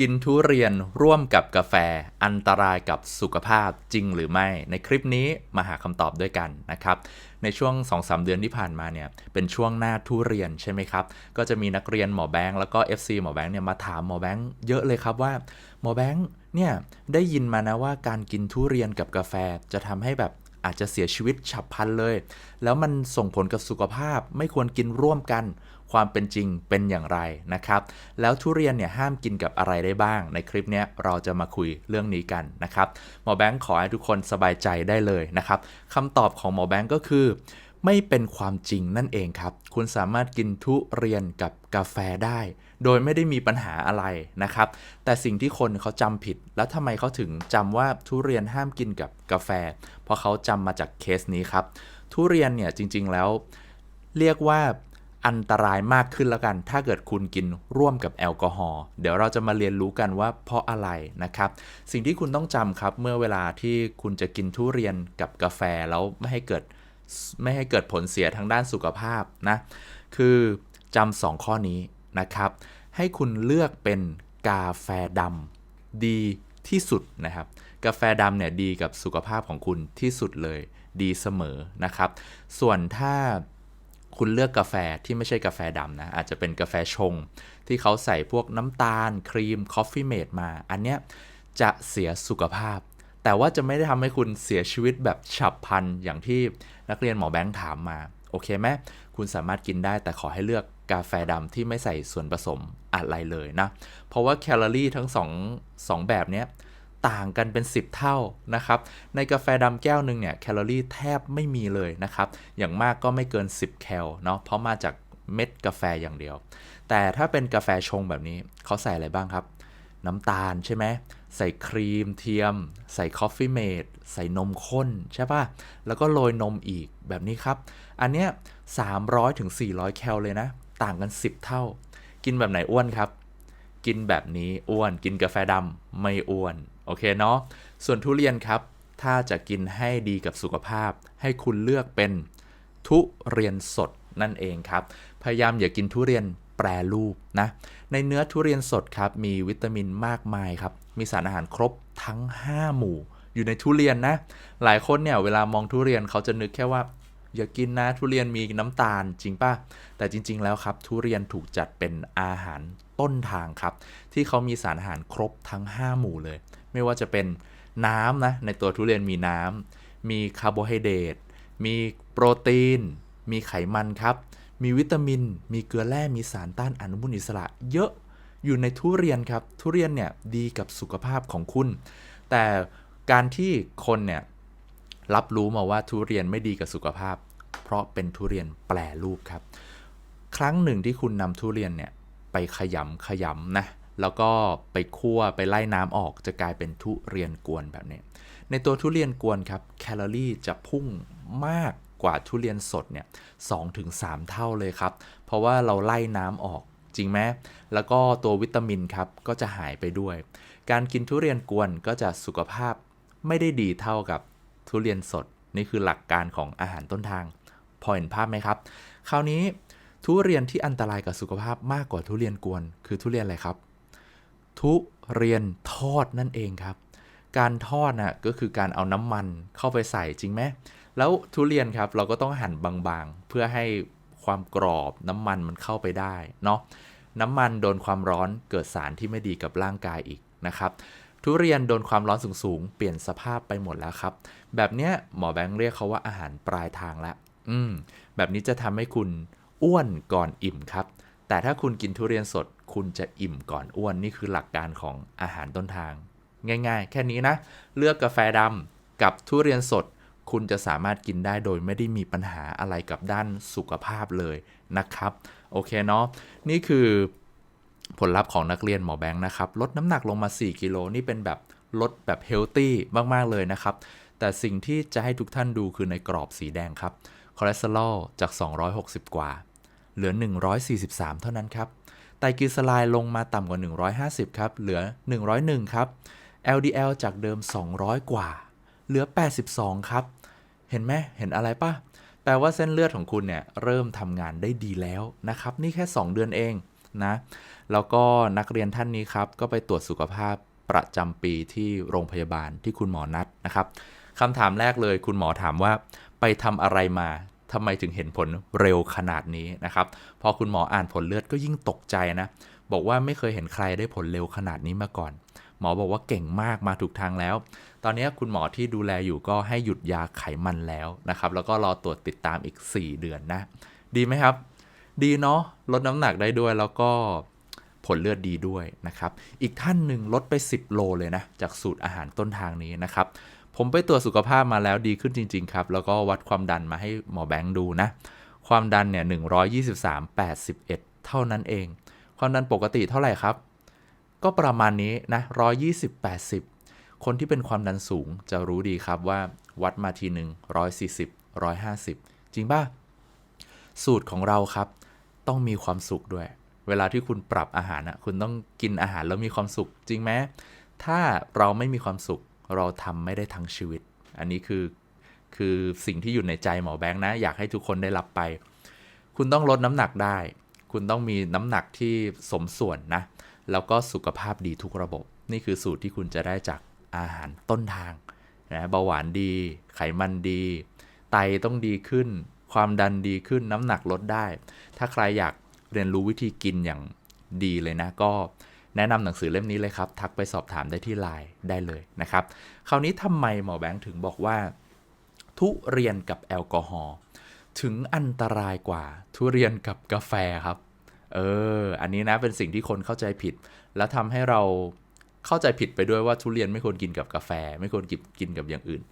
กินทุเรียนร่วมกับกาแฟอันตรายกับสุขภาพจริงหรือไม่ ในคลิปนี้มาหาคำตอบด้วยกันนะครับในช่วง 2-3 เดือนที่ผ่านมาเนี่ยเป็นช่วงหน้าทุเรียนใช่ไหมครับ ก็จะมีนักเรียนหมอแบงค์แล้วก็ FC หมอแบงค์เนี่ยมาถามหมอแบงค์เยอะเลยครับว่าหมอแบงค์เนี่ยได้ยินมานะว่าการกินทุเรียนกับกาแฟจะทำให้แบบอาจจะเสียชีวิตฉับพลันเลย แล้วมันส่งผลกับสุขภาพไม่ควรกินร่วมกัน ความเป็นจริงเป็นอย่างไรนะครับ แล้วทุเรียนเนี่ยห้ามกินกับอะไรได้บ้าง ในคลิปเนี้ยเราจะมาคุยเรื่องนี้กันนะครับหมอแบงค์ขอให้ทุกคนสบายใจได้เลยนะครับคำตอบของหมอแบงค์ก็คือไม่เป็นความจริงนั่นเองครับ คุณสามารถกินทุเรียนกับกาแฟได้ โดยไม่ได้มีปัญหาอะไรนะครับ แต่สิ่งที่คนเขาจำผิด แล้วทำไมเขาถึงจำว่าทุเรียนห้ามกินกับกาแฟ เพราะเขาจำมาจากเคสนี้ครับ ทุเรียนเนี่ยจริงๆแล้ว เรียกว่า อันตรายมากขึ้นแล้วกัน ถ้าเกิดคุณกินร่วมกับแอลกอฮอล์เดี๋ยวเราจะมาเรียนรู้กันว่าเพราะอะไรนะครับ สิ่งที่คุณต้องจำครับเมื่อเวลาที่คุณจะกินทุเรียนกับกาแฟแล้วไม่ให้เกิดไม่ให้เกิดผลเสียทางด้านสุขภาพนะคือจำสองข้อนี้นะครับ ให้คุณเลือกเป็นกาแฟดำดีที่สุดนะครับ กาแฟดำเนี่ยดีกับสุขภาพของคุณที่สุดเลย ดีเสมอนะครับ ส่วนถ้า คุณเลือกกาแฟที่ไม่ใช่กาแฟดำนะ อาจจะเป็นกาแฟชง ที่เขาใส่พวกน้ำตาล ครีม คอฟฟี่เมดมา อันเนี้ยจะเสียสุขภาพ แต่ว่าจะไม่ได้ทำให้คุณเสียชีวิตแบบฉับพลันอย่างที่นักเรียนหมอแบงค์ถามมา โอเคไหมคุณสามารถกินได้แต่ขอให้เลือกกาแฟดำที่ไม่ใส่ส่วนผสมอะไรเลยนะ เพราะว่าแคลอรี่ทั้งสองสองแบบเนี้ย ต่างกันเป็น 10 เท่านะครับ ในกาแฟดำแก้วหนึ่งเนี่ยแคลอรี่แทบไม่มีเลยนะครับ อย่างมากก็ไม่เกิน 10 แคลเนาะ เพราะมาจากเม็ดกาแฟอย่างเดียว แต่ถ้าเป็นกาแฟชงแบบนี้เขาใส่อะไรบ้างครับ น้ำตาลใช่ไหม ใส่ครีมเทียม ใส่คอฟฟี่เมดใส่นมข้นใช่ป่ะ แล้วก็โรยนมอีกแบบนี้ครับ อันเนี้ย300ถึง400 แคลเลยนะ ต่างกัน 10 เท่า กินแบบไหนอ้วนครับ กินแบบนี้อ้วน กินกาแฟดำไม่อ้วน โอเคเนาะส่วนทุเรียนครับ ถ้าจะกินให้ดีกับสุขภาพ ให้คุณเลือกเป็นทุเรียนสดนั่นเองครับ พยายามอย่ากินทุเรียนแปรรูปนะ ในเนื้อทุเรียนสดครับ มีวิตามินมากมายครับ มีสารอาหารครบทั้ง 5 หมู่ อยู่ในทุเรียนนะ หลายคนเนี่ยเวลามองทุเรียนเขาจะนึกแค่ว่า อย่ากินนะทุเรียนมีน้ำตาลจริงป่ะ แต่จริง ๆ แล้วครับ ทุเรียนถูกจัดเป็นอาหารต้นทางครับ ที่เขามีสารอาหารครบทั้ง 5 หมู่เลยไม่ว่าจะเป็นน้ำนะ ในตัวทุเรียนมีน้ำ มีคาร์โบไฮเดรต มีโปรตีน มีไขมันครับ มีวิตามิน มีเกลือแร่ มีสารต้านอนุมูลอิสระ เยอะอยู่ในทุเรียนครับ ทุเรียนเนี่ยดีกับสุขภาพของคุณ แต่การที่คนเนี่ยรับรู้มาว่าทุเรียนไม่ดีกับสุขภาพ เพราะเป็นทุเรียนแปรรูปครับ ครั้งหนึ่งที่คุณนำทุเรียนเนี่ยไปขยำขยำนะ แล้วก็ไปคั่วไปไล่น้ำออกจะกลายเป็นทุเรียนกวนแบบนี้ ในตัวทุเรียนกวนครับแคลอรี่จะพุ่งมากกว่าทุเรียนสดเนี่ยสองถึงสามเท่าเลยครับ เพราะว่าเราไล่น้ำออกจริงไหมแล้วก็ตัววิตามินครับก็จะหายไปด้วย การกินทุเรียนกวนก็จะสุขภาพไม่ได้ดีเท่ากับทุเรียนสดนี่คือหลักการของอาหารต้นทาง พอเห็นภาพไหมครับ คราวนี้ทุเรียนที่อันตรายกับสุขภาพมากกว่าทุเรียนกวนคือทุเรียนอะไรครับ ทุเรียนทอดนั่นเองครับ การทอดน่ะก็คือการเอาน้ำมันเข้าไปใส่จริงไหมแล้วทุเรียนครับเราก็ต้องหั่นบางๆ เพื่อให้ความกรอบน้ำมันมันเข้าไปได้เนาะน้ำมันโดนความร้อนเกิดสารที่ไม่ดีกับร่างกายอีกนะครับ ทุเรียนโดนความร้อนสูงๆ เปลี่ยนสภาพไปหมดแล้วครับ แบบเนี้ยหมอแบงค์เรียกเขาว่าอาหารปลายทางละ อืม แบบนี้จะทำให้คุณอ้วนก่อนอิ่มครับ แต่ถ้าคุณกินทุเรียนสด คุณจะอิ่มก่อนอ้วนนี่คือหลักการของอาหารต้นทาง ง่าย ๆ แค่นี้นะ เลือกกาแฟดำกับทุเรียนสด คุณจะสามารถกินได้โดยไม่ได้มีปัญหาอะไรกับด้านสุขภาพเลยนะครับ โอเคเนาะนี่คือผลลัพธ์ของนักเรียนหมอแบงค์นะครับ ลดน้ำหนักลงมา 4 กิโลนี่เป็นแบบลดแบบเฮลตี้มาก ๆ เลยนะครับ แต่สิ่งที่จะให้ทุกท่านดูคือในกรอบสีแดงครับคอเลสเตอรอลจาก 260 กว่า เหลือ 143 เท่านั้นครับไตรกลีเซอไรด์ลงมาต่ำกว่า 150 ครับ เหลือ 101 ครับ LDL จากเดิม 200 กว่า เหลือ 82 ครับ เห็นไหมเห็นอะไรปะแปลว่าเส้นเลือดของคุณเนี่ย เริ่มทำงานได้ดีแล้วนะครับ นี่แค่ 2 เดือนเองนะ แล้วก็นักเรียนท่านนี้ครับ ก็ไปตรวจสุขภาพประจำปีที่โรงพยาบาลที่คุณหมอนัดนะครับคำถามแรกเลย คุณหมอถามว่าไปทำอะไรมา ทำไมถึงเห็นผลเร็วขนาดนี้นะครับ พอคุณหมออ่านผลเลือดก็ยิ่งตกใจนะ บอกว่าไม่เคยเห็นใครได้ผลเร็วขนาดนี้มาก่อน หมอบอกว่าเก่งมากมาถูกทางแล้ว ตอนนี้คุณหมอที่ดูแลอยู่ก็ให้หยุดยาไขมันแล้วนะครับ แล้วก็รอตรวจติดตามอีก 4 เดือนนะ ดีไหมครับ ดีเนาะ ลดน้ำหนักได้ด้วยแล้วก็ผลเลือดดีด้วยนะครับ อีกท่านหนึ่งลดไป 10 โลเลยนะ จากสูตรอาหารต้นทางนี้นะครับ ผมไปตรวจสุขภาพมาแล้วดีขึ้นจริง ๆ ครับ แล้วก็วัดความดันมาให้หมอแบงค์ดูนะ ความดันเนี่ย123 81 เท่านั้นเอง ความดันปกติเท่าไหร่ครับ ก็ประมาณนี้นะ120 80 คนที่เป็นความดันสูงจะรู้ดีครับว่าวัดมาทีหนึ่ง140 150 จริงป่ะ สูตรของเราครับ ต้องมีความสุขด้วย เวลาที่คุณปรับอาหารนะคุณต้องกินอาหารแล้วมีความสุขจริงไหมถ้าเราไม่มีความสุข เราทำไม่ได้ทั้งชีวิต อันนี้คือคือสิ่งที่อยู่ในใจหมอแบงค์นะ อยากให้ทุกคนได้รับไป คุณต้องลดน้ำหนักได้ คุณต้องมีน้ำหนักที่สมส่วนนะ แล้วก็สุขภาพดีทุกระบบ นี่คือสูตรที่คุณจะได้จากอาหารต้นทางนะเบาหวานดี ไขมันดี ไตต้องดีขึ้น ความดันดีขึ้นน้ำหนักลดได้ ถ้าใครอยากเรียนรู้วิธีกินอย่างดีเลยนะ ก็ แนะนำหนังสือเล่มนี้เลยครับ ทักไปสอบถามได้ที่ไลน์ได้เลยนะครับ คราวนี้ทำไมหมอแบงค์ถึงบอกว่า ทุเรียนกับแอลกอฮอล์ถึงอันตรายกว่าทุเรียนกับกาแฟครับ เออ อันนี้นะเป็นสิ่งที่คนเข้าใจผิด แล้วทำให้เราเข้าใจผิดไปด้วยว่าทุเรียนไม่ควรกินกับกาแฟ ไม่ควรกินกินกับอย่างอื่น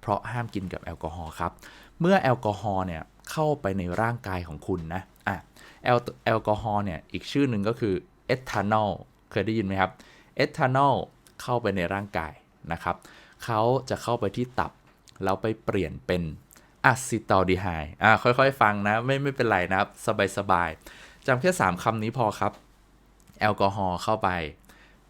เพราะห้ามกินกับแอลกอฮอล์ครับ เมื่อแอลกอฮอล์เนี่ยเข้าไปในร่างกายของคุณนะอะแอลแอลกอฮอล์เนี่ยอีกชื่อหนึ่งก็คือเอทานอล เคยได้ยินไหมครับเอทานอลเข้าไปในร่างกายนะครับเขาจะเข้าไปที่ตับ แล้วไปเปลี่ยนเป็นอะซิตอลดีไฮด์อ่าค่อยๆ ฟังนะ ไม่ไม่เป็นไรนะครับ สบายๆจำแค่ 3 คำนี้พอครับ แอลกอฮอล์เข้าไป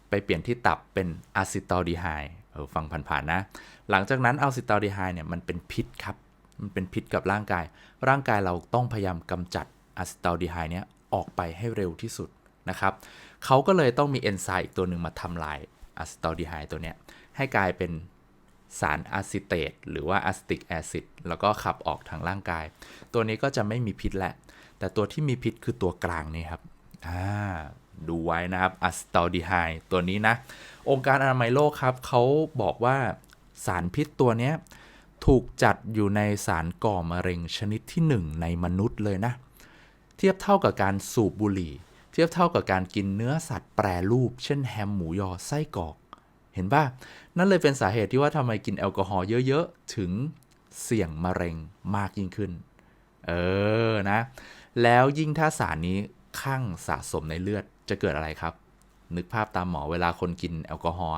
ไปเปลี่ยนที่ตับเป็นอะซิตอลดีไฮด์เออฟังผ่านๆนะ หลังจากนั้นอะซิตอลดีไฮด์เนี่ยมันเป็นพิษครับ มันเป็นพิษกับร่างกาย ร่างกายเราต้องพยายามกำจัดอะซิตอลดีไฮด์เนี้ยออกไปให้เร็วที่สุดนะครับ เขาก็เลยต้องมีเอนไซม์อีกตัวหนึ่งมาทำลายอะซิตอลดีไฮด์ตัวเนี้ยให้กลายเป็นสารอะซิเตตหรือว่าอะซิติกแอซิดแล้วก็ขับออกทางร่างกาย ตัวนี้ก็จะไม่มีพิษแหละ แต่ตัวที่มีพิษคือตัวกลางนี่ครับอ่าดูไว้นะครับอะซิตอลดีไฮด์ตัวนี้นะ องค์การอนามัยโลกครับเขาบอกว่าสารพิษตัวเนี้ยถูกจัดอยู่ในสารก่อมะเร็งชนิดที่ 1 ในมนุษย์เลยนะ เทียบเท่ากับการสูบบุหรี่ เทียบเท่ากับการกินเนื้อสัตว์แปรรูป เช่นแฮมหมูยอไส้กรอก เห็นป่ะ นั่นเลยเป็นสาเหตุที่ว่าทำไมกินแอลกอฮอล์เยอะๆ ถึงเสี่ยงมะเร็งมากยิ่งขึ้น เออนะ แล้วยิ่งถ้าสารนี้ข้างสะสมในเลือดจะเกิดอะไรครับ นึกภาพตามหมอเวลาคนกินแอลกอฮอล์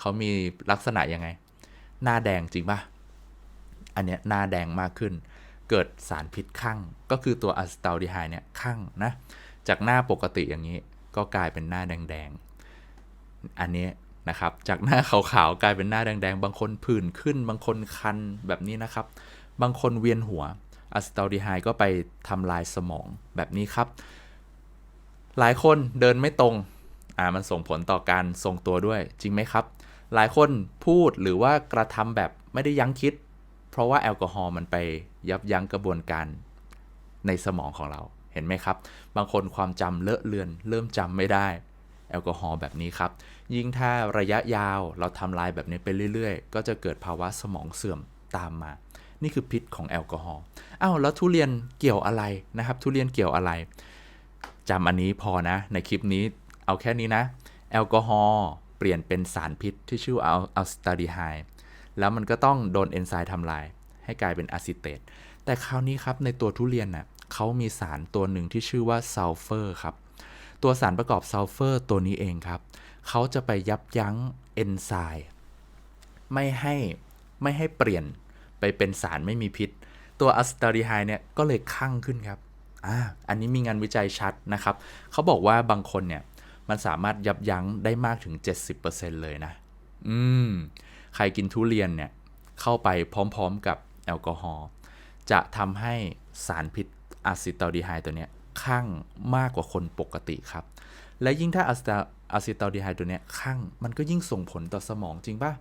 เขามีลักษณะยังไง หน้าแดงจริงป่ะ อันเนี้ยหน้าแดงมากขึ้น เกิดสารพิษข้างก็คือตัวอะซิตาลดีไฮด์เนี่ยข้างนะ จากหน้าปกติอย่างนี้ ก็กลายเป็นหน้าแดงๆ อันนี้นะครับ จากหน้าขาวๆกลายเป็นหน้าแดงๆ บางคนผื่นขึ้น บางคนคันแบบนี้นะครับ บางคนเวียนหัวอะซิตาลดีไฮก็ไปทำลายสมองแบบนี้ครับ หลายคนเดินไม่ตรงอ่ามันส่งผลต่อการทรงตัวด้วยจริงไหมครับ หลายคนพูดหรือว่ากระทำแบบไม่ได้ยั้งคิด เพราะว่าแอลกอฮอล์มันไปยับยั้งกระบวนการในสมองของเรา เห็นไหมครับ บางคนความจำเลอะเลือน เริ่มจำไม่ได้ แอลกอฮอล์แบบนี้ครับ ยิ่งถ้าระยะยาวเราทำลายแบบนี้ไปเรื่อยๆ ก็จะเกิดภาวะสมองเสื่อมตามมา นี่คือพิษของแอลกอฮอล์อ้าวแล้วทุเรียนเกี่ยวอะไรนะครับ ทุเรียนเกี่ยวอะไรจำอันนี้พอนะ ในคลิปนี้เอาแค่นี้นะ แอลกอฮอล์เปลี่ยนเป็นสารพิษที่ชื่ออัลอัลสตาดีไฮแล้วมันก็ต้องโดนเอนไซม์ทำลายให้กลายเป็นอะซิเตตแต่คราวนี้ครับในตัวทุเรียนน่ะ เขามีสารตัวหนึ่งที่ชื่อว่าซัลเฟอร์ครับ ตัวสารประกอบซัลเฟอร์ตัวนี้เองครับ เขาจะไปยับยั้งเอนไซม์ไม่ให้ไม่ให้เปลี่ยนไปเป็นสารไม่มีพิษ ตัวอะสตาดีไฮด์เนี่ยก็เลยคั่งขึ้นครับอ่าอันนี้มีงานวิจัยชัดนะครับ เขาบอกว่าบางคนเนี่ยมันสามารถยับยั้งได้มากถึง 70%เลยนะ อืม ใครกินทุเรียนเนี่ย เข้าไปพร้อมๆกับแอลกอฮอล์จะทำให้สารพิษ อะซิตาลดีไฮด์ตัวเนี้ยข้างมากกว่าคนปกติครับ และยิ่งถ้าอะซิตาอะซิตาลดีไฮด์ตัวเนี้ยข้างมันก็ยิ่งส่งผลต่อสมองจริงป่ะ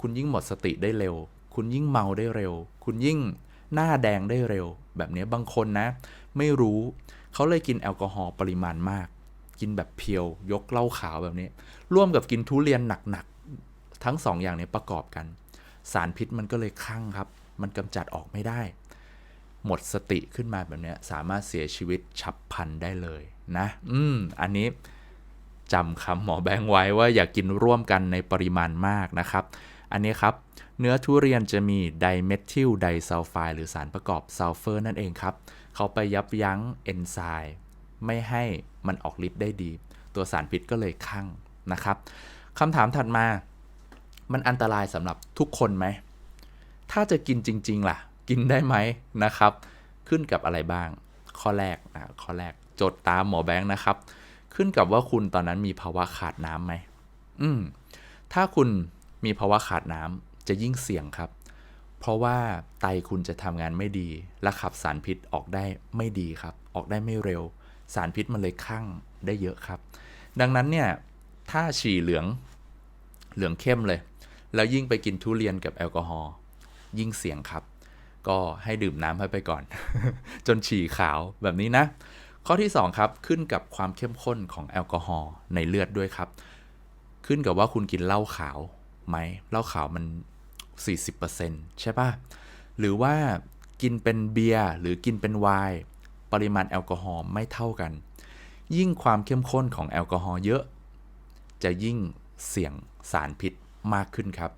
คุณยิ่งหมดสติได้เร็ว คุณยิ่งเมาได้เร็ว คุณยิ่งหน้าแดงได้เร็ว แบบนี้บางคนนะ ไม่รู้เขาเลยกินแอลกอฮอล์ปริมาณมาก กินแบบเพียวยกเหล้าขาวแบบนี้ ร่วมกับกินทุเรียนหนักๆทั้งสองอย่างนี้ประกอบกัน สารพิษมันก็เลยคั่งครับ มันกำจัดออกไม่ได้ หมดสติขึ้นมาแบบเนี้ยสามารถเสียชีวิตฉับพลันได้เลยนะ อืม อันนี้จำคำหมอแบงค์ไว้ว่าอย่ากกินร่วมกันในปริมาณมากนะครับ อันนี้ครับ เนื้อทุเรียนจะมีไดเมทิลไดซัลไฟด์หรือสารประกอบซัลเฟอร์นั่นเองครับ เขาไปยับยั้งเอนไซม์ไม่ให้มันออกฤทธิ์ได้ดี ตัวสารพิษก็เลยคั่งนะครับคำถามถัดมา มันอันตรายสำหรับทุกคนไหม ถ้าจะกินจริง ๆ ล่ะ กินได้ไหมนะครับ ขึ้นกับอะไรบ้าง ข้อแรกอะข้อแรกจดตามหมอแบงค์นะครับ ขึ้นกับว่าคุณตอนนั้นมีภาวะขาดน้ำไหมอืมถ้าคุณมีภาวะขาดน้ำจะยิ่งเสี่ยงครับ เพราะว่าไตคุณจะทำงานไม่ดี และขับสารพิษออกได้ไม่ดีครับ ออกได้ไม่เร็ว สารพิษมันเลยคั่งได้เยอะครับ ดังนั้นเนี่ยถ้าฉี่เหลืองเหลืองเข้มเลย แล้วยิ่งไปกินทุเรียนกับแอลกอฮอล์ยิ่งเสี่ยงครับ ก็ให้ดื่มน้ำให้ไปก่อน จนฉี่ขาวแบบนี้นะ ข้อที่ 2 ครับขึ้นกับความเข้มข้นของแอลกอฮอล์ในเลือดด้วยครับ ขึ้นกับว่าคุณกินเหล้าขาวไหมเหล้าขาวมัน 40%ใช่ป่ะ หรือว่ากินเป็นเบียร์หรือกินเป็นไวน์ปริมาณแอลกอฮอล์ไม่เท่ากัน ยิ่งความเข้มข้นของแอลกอฮอล์เยอะ จะยิ่งเสี่ยงสารพิษมากขึ้นครับ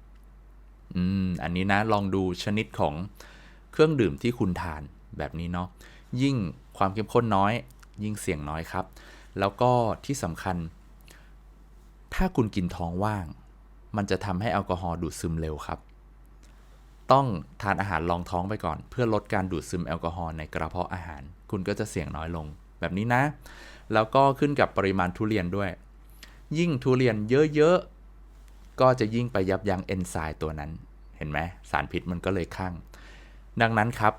อืม อันนี้นะลองดูชนิดของ เครื่องดื่มที่คุณทานแบบนี้เนาะยิ่งความเข้มข้นน้อย ยิ่งเสี่ยงน้อยครับ แล้วก็ที่สำคัญ ถ้าคุณกินท้องว่าง มันจะทำให้แอลกอฮอล์ดูดซึมเร็วครับ ต้องทานอาหารรองท้องไปก่อน เพื่อลดการดูดซึมแอลกอฮอล์ในกระเพาะอาหาร คุณก็จะเสี่ยงน้อยลงแบบนี้นะ แล้วก็ขึ้นกับปริมาณทุเรียนด้วย ยิ่งทุเรียนเยอะๆก็จะยิ่งไปยับยั้งเอนไซม์ตัวนั้น เห็นไหมสารพิษมันก็เลยข้าง ดังนั้นครับ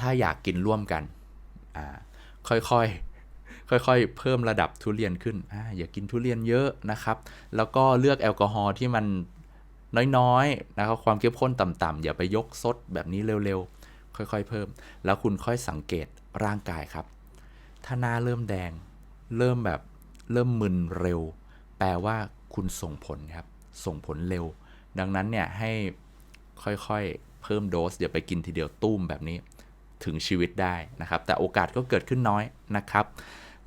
ถ้าอยากกินร่วมกัน ค่อยๆ ค่อยๆ เพิ่มระดับทุเรียนขึ้นออย่ากินทุเรียนเยอะนะครับ แล้วก็เลือกแอลกอฮอล์ที่มันน้อยๆ นะครับ ความเข้มข้นต่ำๆ อย่าไปยกซดแบบนี้เร็วๆ ค่อยๆ เพิ่ม แล้วคุณค่อยสังเกตร่างกายครับ ถ้าหน้าเริ่มแดง เริ่มแบบเริ่มมึนเร็ว แปลว่าคุณส่งผลครับ ส่งผลเร็ว ดังนั้นเนี่ยให้ค่อยๆ เพิ่มโดสอย่าไปกินทีเดียวตุ้มแบบนี้ถึงชีวิตได้นะครับ แต่โอกาสก็เกิดขึ้นน้อยนะครับ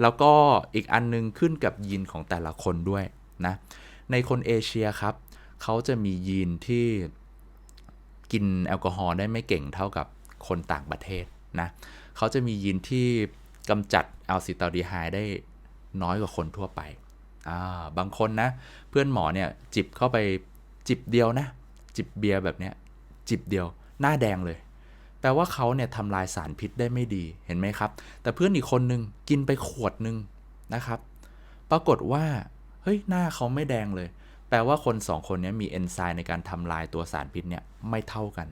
แล้วก็อีกอันนึงขึ้นกับยีนของแต่ละคนด้วยนะในคนเอเชียครับเขาจะมียีนที่กินแอลกอฮอล์ได้ไม่เก่งเท่ากับคนต่างประเทศนะเขาจะมียีนที่กำจัดแอลซิตาลดีไฮด์ได้น้อยกว่าคนทั่วไปาบางคนนะ เพื่อนหมอเนี่ยจิบเข้าไปจิบเดียวนะ จิบเบียร์แบบเนี้ย จิบเดียว หน้าแดงเลย แปลว่าเขาเนี่ยทำลายสารพิษได้ไม่ดีเห็นไหมครับ แต่เพื่อนอีกคนนึงกินไปขวดหนึ่งนะครับ ปรากฏว่าเฮ้ยหน้าเขาไม่แดงเลย แปลว่าคนสองคนนี้มีเอนไซม์ในการทำลายตัวสารพิษเนี่ยไม่เท่ากัน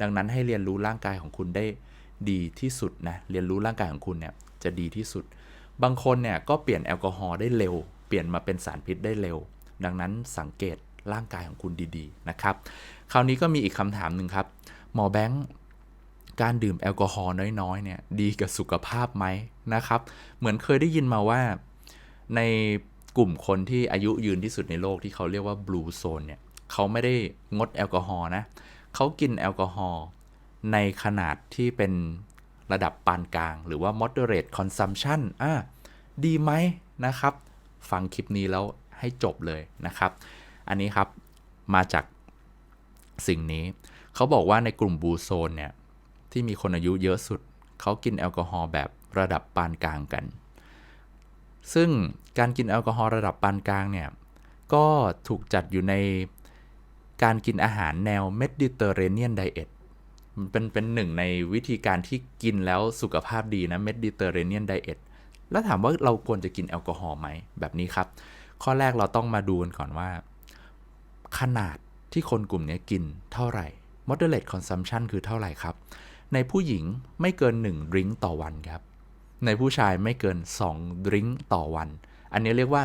ดังนั้นให้เรียนรู้ร่างกายของคุณได้ดีที่สุดนะเรียนรู้ร่างกายของคุณเนี่ยจะดีที่สุด บางคนเนี่ยก็เปลี่ยนแอลกอฮอล์ได้เร็ว เปลี่ยนมาเป็นสารพิษได้เร็ว ดังนั้นสังเกตร่างกายของคุณดีๆนะครับ คราวนี้ก็มีอีกคำถามหนึ่งครับ หมอแบงค์การดื่มแอลกอฮอล์น้อยๆเนี่ยดีกับสุขภาพไหมนะครับ เหมือนเคยได้ยินมาว่าในกลุ่มคนที่อายุยืนที่สุดในโลกที่เขาเรียกว่าบลูโซนเนี่ยเขาไม่ได้งดแอลกอฮอล์นะเขากินแอลกอฮอล์ในขนาดที่เป็นระดับปานกลาง หรือว่า moderate consumption อ่าดีไหมนะครับ ฟังคลิปนี้แล้วให้จบเลยนะครับ อันนี้ครับมาจาก สิ่งนี้ เขาบอกว่าในกลุ่มบูโซนเนี่ย ที่มีคนอายุเยอะสุด เขากินแอลกอฮอล์แบบระดับปานกลางกัน ซึ่งการกินแอลกอฮอล์ระดับปานกลางเนี่ย ก็ถูกจัดอยู่ในการกินอาหารแนวเมดิเตอร์เรเนียนไดเอทมันเป็นเป็นหนึ่งในวิธีการที่กินแล้วสุขภาพดีนะเมดิเตอร์เรเนียนไดเอทแล้วถามว่าเราควรจะกินแอลกอฮอล์ไหมแบบนี้ครับ ข้อแรกเราต้องมาดูกันก่อนว่า ขนาด ที่คนกลุ่มนี้กินเท่าไหร่ moderate consumption คือเท่าไหร่ครับ ในผู้หญิงไม่เกิน1ดริงต่อวันครับ ในผู้ชายไม่เกิน2ดริงก์ต่อวัน อันนี้เรียกว่า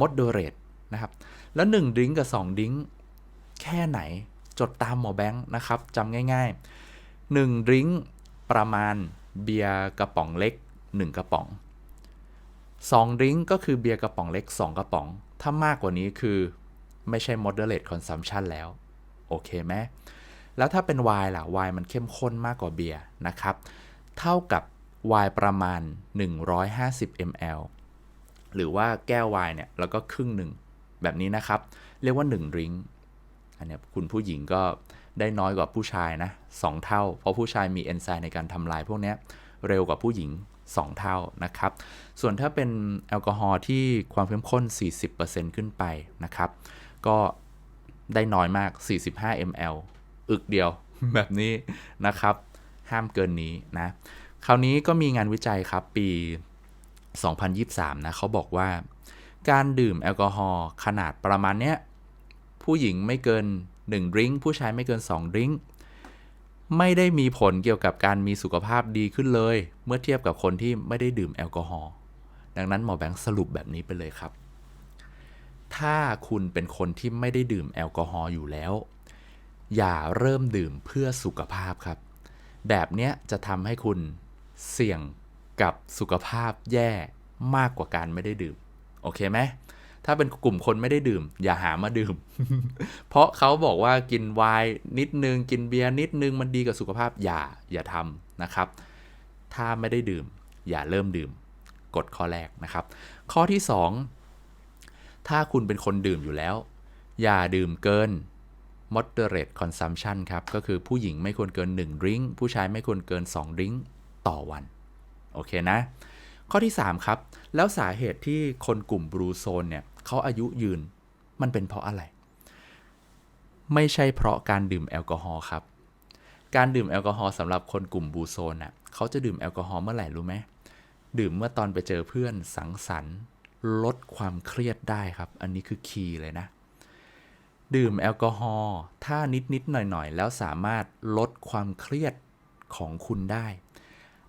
moderate นะครับ แล้ว1ดริงก์กับ2ดริงก์แค่ไหนจดตามหมอแบงค์นะครับจำง่าย ๆ1ดริงก์ประมาณเบียร์กระป๋องเล็ก 1 กระป๋อง2ดริงก์ก็คือเบียร์กระป๋องเล็ก 2 กระป๋อง ถ้ามากกว่านี้คือ ไม่ใช่ moderate consumption แล้ว โอเคไหมแล้วถ้าเป็นไวน์ล่ะไวน์มันเข้มข้นมากกว่าเบียร์นะครับ เท่ากับไวน์ประมาณ 150 ml หรือว่าแก้วไวน์เนี่ยแล้วก็ครึ่งหนึ่งแบบนี้นะครับ เรียกว่า1ดริงก์อันนี้คุณผู้หญิงก็ได้น้อยกว่าผู้ชายนะ2เท่า เพราะผู้ชายมีเอนไซม์ในการทำลายพวกนี้เร็วกว่าผู้หญิง 2 เท่านะครับ ส่วนถ้าเป็นแอลกอฮอล์ที่ความเข้มข้น 40%ขึ้นไปนะครับ ก็ได้น้อยมาก 45 ml อึกเดียวแบบนี้นะครับ ห้ามเกินนี้นะ คราวนี้ก็มีงานวิจัยครับปี 2023 นะเขาบอกว่า การดื่มแอลกอฮอล์ขนาดประมาณเนี้ย ผู้หญิงไม่เกิน1ดริงก์ผู้ชายไม่เกิน2ดริงก์ไม่ได้มีผลเกี่ยวกับการมีสุขภาพดีขึ้นเลย เมื่อเทียบกับคนที่ไม่ได้ดื่มแอลกอฮอล์ดังนั้นหมอแบงค์สรุปแบบนี้ไปเลยครับ ถ้าคุณเป็นคนที่ไม่ได้ดื่มแอลกอฮอล์อยู่แล้ว อย่าเริ่มดื่มเพื่อสุขภาพครับ แบบเนี้ยจะทำให้คุณเสี่ยงกับสุขภาพแย่มากกว่าการไม่ได้ดื่ม โอเคไหมถ้าเป็นกลุ่มคนไม่ได้ดื่ม อย่าหามาดื่ม เพราะเขาบอกว่ากินไวน์นิดนึง กินเบียร์นิดนึงมันดีกับสุขภาพอย่าอย่าทำนะครับ ถ้าไม่ได้ดื่ม อย่าเริ่มดื่มกฎข้อแรกนะครับ ข้อที่ 2 ถ้าคุณเป็นคนดื่มอยู่แล้ว อย่าดื่มเกิน moderate consumption ครับ ก็คือผู้หญิงไม่ควรเกิน1ดริงก์ผู้ชายไม่ควรเกิน2ดริงก์ต่อวัน โอเคนะ ข้อที่ 3 ครับ แล้วสาเหตุที่คนกลุ่มบลูโซนเนี่ยเขาอายุยืนมันเป็นเพราะอะไร ไม่ใช่เพราะการดื่มแอลกอฮอล์ครับ การดื่มแอลกอฮอล์สำหรับคนกลุ่มบลูโซนน่ะเขาจะดื่มแอลกอฮอล์เมื่อไหร่รู้ไหมดื่มเมื่อตอนไปเจอเพื่อนสังสรรค์ ลดความเครียดได้ครับ อันนี้คือคีย์เลยนะ ดื่มแอลกอฮอล์ถ้านิดนิดหน่อยหน่อยๆแล้วสามารถลดความเครียดของคุณได้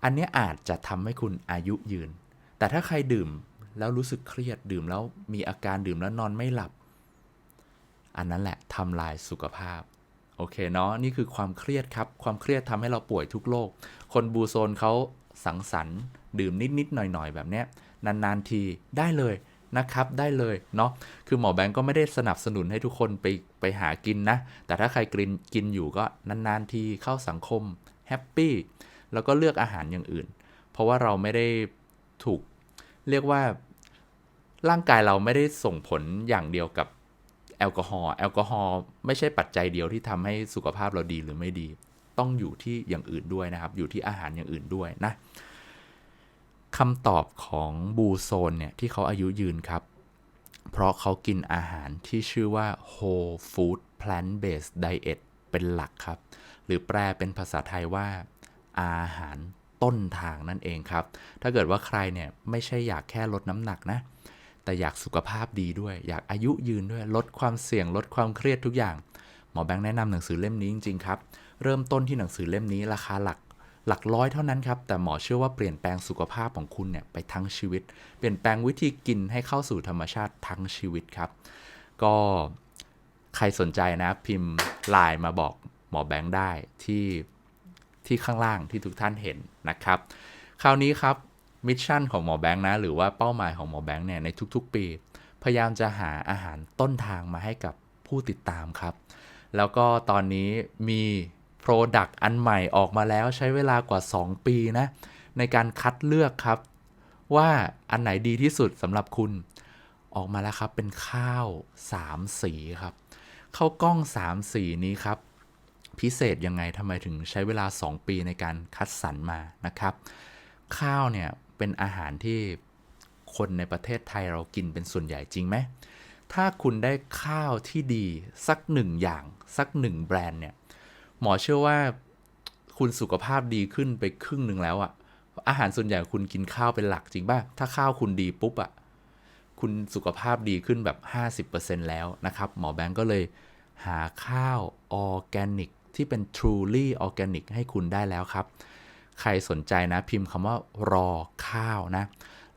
อันนี้อาจจะทำให้คุณอายุยืน แต่ถ้าใครดื่มแล้วรู้สึกเครียดดื่มแล้วมีอาการดื่มแล้วนอนไม่หลับ อันนั้นแหละทำลายสุขภาพโอเคเนาะนี่คือความเครียดครับ ความเครียดทำให้เราป่วยทุกโรคคนบูโซนเขาสังสรรค์ ดื่มนิดๆหน่อยๆ แบบเนี้ยนานๆทีได้เลยนะครับได้เลยเนาะคือหมอแบงก์ก็ไม่ได้สนับสนุนให้ทุกคนไปไปหากินนะ แต่ถ้าใครกินกินอยู่ก็นานๆทีเข้าสังคมแฮปปี้แล้วก็เลือกอาหารอย่างอื่น เพราะว่าเราไม่ได้ถูกเรียกว่าร่างกายเราไม่ได้ส่งผลอย่างเดียวกับแอลกอฮอล์แอลกอฮอล์ไม่ใช่ปัจจัยเดียวที่ทำให้สุขภาพเราดีหรือไม่ดี ต้องอยู่ที่อย่างอื่นด้วยนะครับ อยู่ที่อาหารอย่างอื่นด้วยนะ คำตอบของบูโซนเนี่ยที่เขาอายุยืนครับ เพราะเขากินอาหารที่ชื่อว่า whole food plant based diet เป็นหลักครับ หรือแปลเป็นภาษาไทยว่าอาหารต้นทางนั่นเองครับ ถ้าเกิดว่าใครเนี่ยไม่ใช่อยากแค่ลดน้ำหนักนะ แต่อยากสุขภาพดีด้วย อยากอายุยืนด้วยลดความเสี่ยงลดความเครียดทุกอย่าง หมอแบงค์แนะนำหนังสือเล่มนี้จริงๆครับ เริ่มต้นที่หนังสือเล่มนี้ราคาหลัก หลักร้อยเท่านั้นครับ แต่หมอเชื่อว่าเปลี่ยนแปลงสุขภาพของคุณเนี่ยไปทั้งชีวิต เปลี่ยนแปลงวิธีกินให้เข้าสู่ธรรมชาติทั้งชีวิตครับ ก็ใครสนใจนะพิมพ์ไลน์มาบอกหมอแบงค์ได้ที่ที่ข้างล่างที่ทุกท่านเห็นนะครับ คราวนี้ครับมิชชั่นของหมอแบงค์นะ หรือว่าเป้าหมายของหมอแบงค์เนี่ยในทุกๆ ปี พยายามจะหาอาหารต้นทางมาให้กับผู้ติดตามครับ แล้วก็ตอนนี้มี Product อันใหม่ออกมาแล้วใช้เวลากว่า 2 ปีนะ ในการคัดเลือกครับ ว่าอันไหนดีที่สุดสำหรับคุณออกมาแล้วครับ เป็นข้าว 3 สีครับข้าวกล้อง 3 สีนี้ครับ พิเศษยังไงทำไมถึงใช้เวลา 2 ปีในการคัดสรรมานะครับ ข้าวเนี่ยเป็นอาหารที่คนในประเทศไทยเรากินเป็นส่วนใหญ่จริงไหมถ้าคุณได้ข้าวที่ดีสักหนึ่งอย่างสักหนึ่งแบรนด์เนี่ย หมอเชื่อว่าคุณสุขภาพดีขึ้นไปครึ่งหนึ่งแล้วอะอาหารส่วนใหญ่คุณกินข้าวเป็นหลักจริงป่ะ ถ้าข้าวคุณดีปุ๊บอะคุณสุขภาพดีขึ้นแบบ 50%แล้วนะครับ หมอแบงก์ก็เลยหาข้าวออร์แกนิกที่เป็น truly organic ให้คุณได้แล้วครับ ใครสนใจนะพิมพ์คำว่ารอข้าวนะ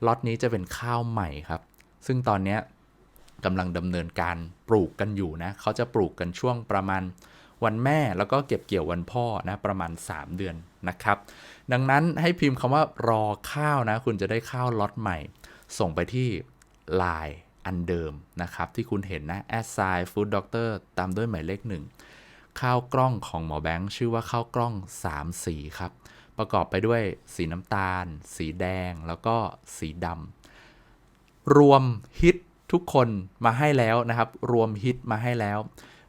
ล็อตนี้จะเป็นข้าวใหม่ครับ ซึ่งตอนนี้กำลังดำเนินการปลูกกันอยู่นะ เขาจะปลูกกันช่วงประมาณ วันแม่แล้วก็เก็บเกี่ยววันพ่อนะประมาณ 3 เดือนนะครับ ดังนั้นให้พิมพ์คำว่ารอข้าวนะ คุณจะได้ข้าวล็อตใหม่ ส่งไปที่ Line อันเดิมนะครับ ที่คุณเห็นนะ a s i Food Doctor ตามด้วยหมายเลขหนึ่งข้าวกล้องของหมอแบงค์ชื่อว่าข้าวกล้อง 3 สีครับ ประกอบไปด้วยสีน้ำตาล สีแดงแล้วก็สีดำรวมฮิตทุกคนมาให้แล้วนะครับ รวมฮิตมาให้แล้ว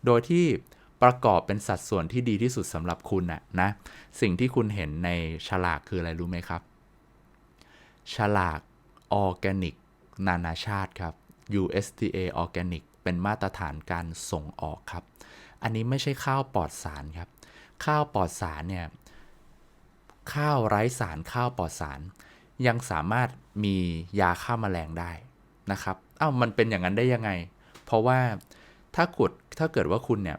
โดยที่ ประกอบเป็นสัดส่วนที่ดีที่สุดสำหรับคุณนะนะ สิ่งที่คุณเห็นในฉลากคืออะไรรู้ไหมครับ ฉลากออร์แกนิกนานาชาติครับ USDA Organic เป็นมาตรฐานการส่งออกครับ อันนี้ไม่ใช่ข้าวปลอดสารครับ ข้าวปลอดสารเนี่ย ข้าวไร้สารข้าวปลอดสาร ยังสามารถมียาฆ่ามาแมลงได้นะครับ เอ้ามันเป็นอย่างนั้นได้ยังไง เพราะว่าถ้ากดถ้าเกิดว่าคุณเนี่ย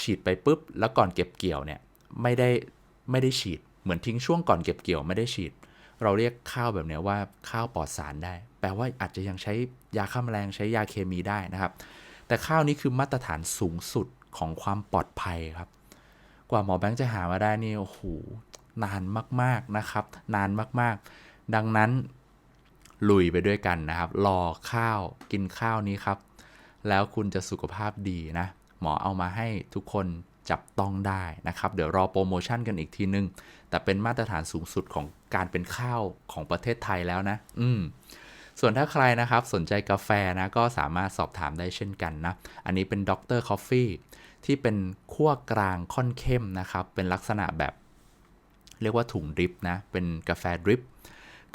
ฉีดไปปุ๊บ แล้วก่อนเก็บเกี่ยวเนี่ยไม่ได้ไม่ได้ฉีด เหมือนทิ้งช่วงก่อนเก็บเกี่ยวไม่ได้ฉีด เราเรียกข้าวแบบนี้ว่าข้าวปลอดสารได้ แปลว่าอาจจะยังใช้ยาฆ่าแมลงใช้ยาเคมีได้นะครับ แต่ข้าวนี้คือมาตรฐานสูงสุดของความปลอดภัยครับ กว่าหมอแบงค์จะหามาได้นี่โอ้โหนานมากๆนะครับ นานมากๆ ดังนั้นลุยไปด้วยกันนะครับ รอข้าวกินข้าวนี้ครับ แล้วคุณจะสุขภาพดีนะ หมอเอามาให้ทุกคนจับต้องได้นะครับ เดี๋ยวรอโปรโมชั่นกันอีกทีนึง แต่เป็นมาตรฐานสูงสุดของการเป็นข้าวของประเทศไทยแล้วนะ อืมส่วนถ้าใครนะครับสนใจกาแฟนะก็สามารถสอบถามได้เช่นกันนะ อันนี้เป็นด็อกเตอร์คอฟฟี่ที่เป็นขั้วกลางค่อนเข้มนะครับ เป็นลักษณะแบบ เรียกว่าถุงดริปนะ เป็นกาแฟดริป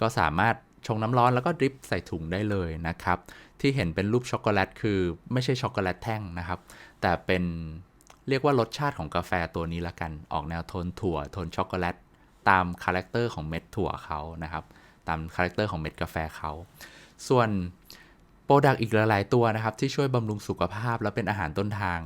ก็สามารถชงน้ำร้อนแล้วก็ดริปใส่ถุงได้เลยนะครับ ที่เห็นเป็นรูปช็อกโกแลตคือไม่ใช่ช็อกโกแลตแท่งนะครับ แต่เป็นเรียกว่ารสชาติของกาแฟตัวนี้ละกัน ออกแนวโทนถั่ว โทนช็อกโกแลต ตามคาแรคเตอร์ของเม็ดถั่วเขานะครับ ตามคาแรคเตอร์ของเม็ดกาแฟเขา ส่วนโปรดักต์อีกหลายๆตัวนะครับ ที่ช่วยบำรุงสุขภาพและเป็นอาหารต้นทาง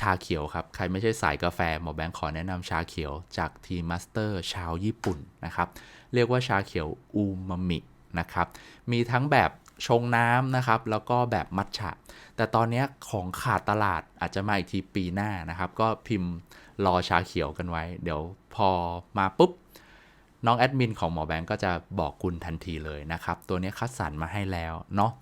ชาเขียวครับ ใครไม่ใช่สายกาแฟหมอแบงค์ขอแนะนำชาเขียวจากทีมาสเตอร์ชาวญี่ปุ่นนะครับ เรียกว่าชาเขียวอูมามินะครับ มีทั้งแบบ ชงน้ำนะครับ แล้วก็แบบมัทฉะ แต่ตอนนี้ของขาดตลาดอาจจะมาอีกทีปีหน้านะครับ ก็พิมพ์รอชาเขียวกันไว้ เดี๋ยวพอมาปุ๊บ น้องแอดมินของหมอแบงก์ก็จะบอกคุณทันทีเลยนะครับ ตัวนี้คัดสรรมาให้แล้วเนาะ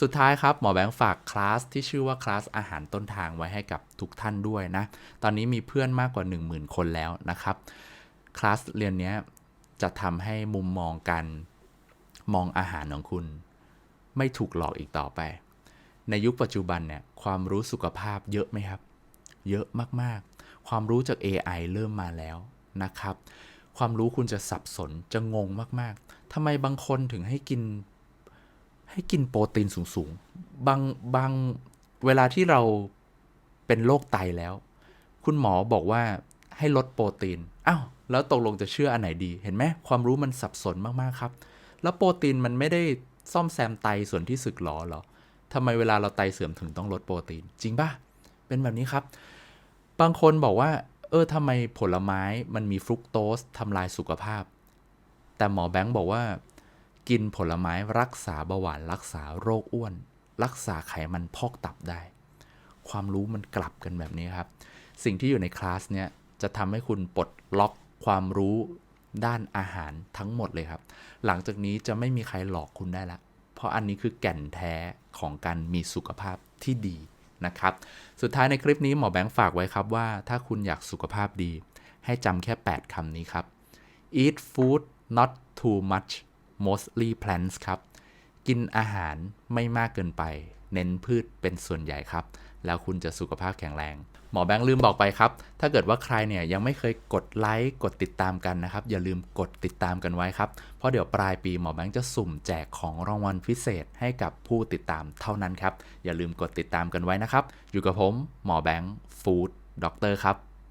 สุดท้ายครับ หมอแบงค์ฝากคลาสที่ชื่อว่าคลาสอาหารต้นทางไว้ให้กับทุกท่านด้วยนะ ตอนนี้มีเพื่อนมากกว่า 10,000 คนแล้วนะครับ คลาสเรียนนี้จะทำให้มุมมองการมองอาหารของคุณ ไม่ถูกหลอกอีกต่อไป ในยุคปัจจุบันเนี่ยความรู้สุขภาพเยอะไหมครับ เยอะมากๆ ความรู้จาก AI เริ่มมาแล้วนะครับ ความรู้คุณจะสับสนจะงงมากๆทำไมบางคนถึงให้กิน ให้กินโปรตีนสูงๆ บางบางเวลาที่เราเป็นโรคไตแล้ว คุณหมอบอกว่าให้ลดโปรตีนอ้าวแล้วตกลงจะเชื่ออันไหนดี เห็นไหมความรู้มันสับสนมาก ๆ ครับ แล้วโปรตีนมันไม่ได้ ซ่อมแซมไตส่วนที่สึกหรอเหรอทำไมเวลาเราไตเสื่อมถึงต้องลดโปรตีน จริงป่ะ เป็นแบบนี้ครับ บางคนบอกว่า เออทำไมผลไม้มันมีฟรุกโตสทำลายสุขภาพ แต่หมอแบงค์บอกว่า กินผลไม้รักษาเบาหวานรักษาโรคอ้วน รักษาไขมันพอกตับได้ ความรู้มันกลับกันแบบนี้ครับ สิ่งที่อยู่ในคลาสเนี้ยจะทำให้คุณปลดล็อกความรู้ ด้านอาหารทั้งหมดเลยครับ หลังจากนี้จะไม่มีใครหลอกคุณได้ละ เพราะอันนี้คือแก่นแท้ของการมีสุขภาพที่ดีนะครับ สุดท้ายในคลิปนี้หมอแบงค์ฝากไว้ครับว่า ถ้าคุณอยากสุขภาพดี ให้จำแค่ 8คำนี้ครับ eat food not too much mostly plants ครับ กินอาหารไม่มากเกินไป เน้นพืชเป็นส่วนใหญ่ครับ แล้วคุณจะสุขภาพแข็งแรง หมอแบงค์ลืมบอกไปครับ ถ้าเกิดว่าใครเนี่ยยังไม่เคยกดไลค์กดติดตามกันนะครับ อย่าลืมกดติดตามกันไว้ครับ เพราะเดี๋ยวปลายปีหมอแบงค์จะสุ่มแจกของรางวัลพิเศษให้กับผู้ติดตามเท่านั้นครับ อย่าลืมกดติดตามกันไว้นะครับ อยู่กับผมหมอแบงค์ฟู้ดด็อกเตอร์ครับ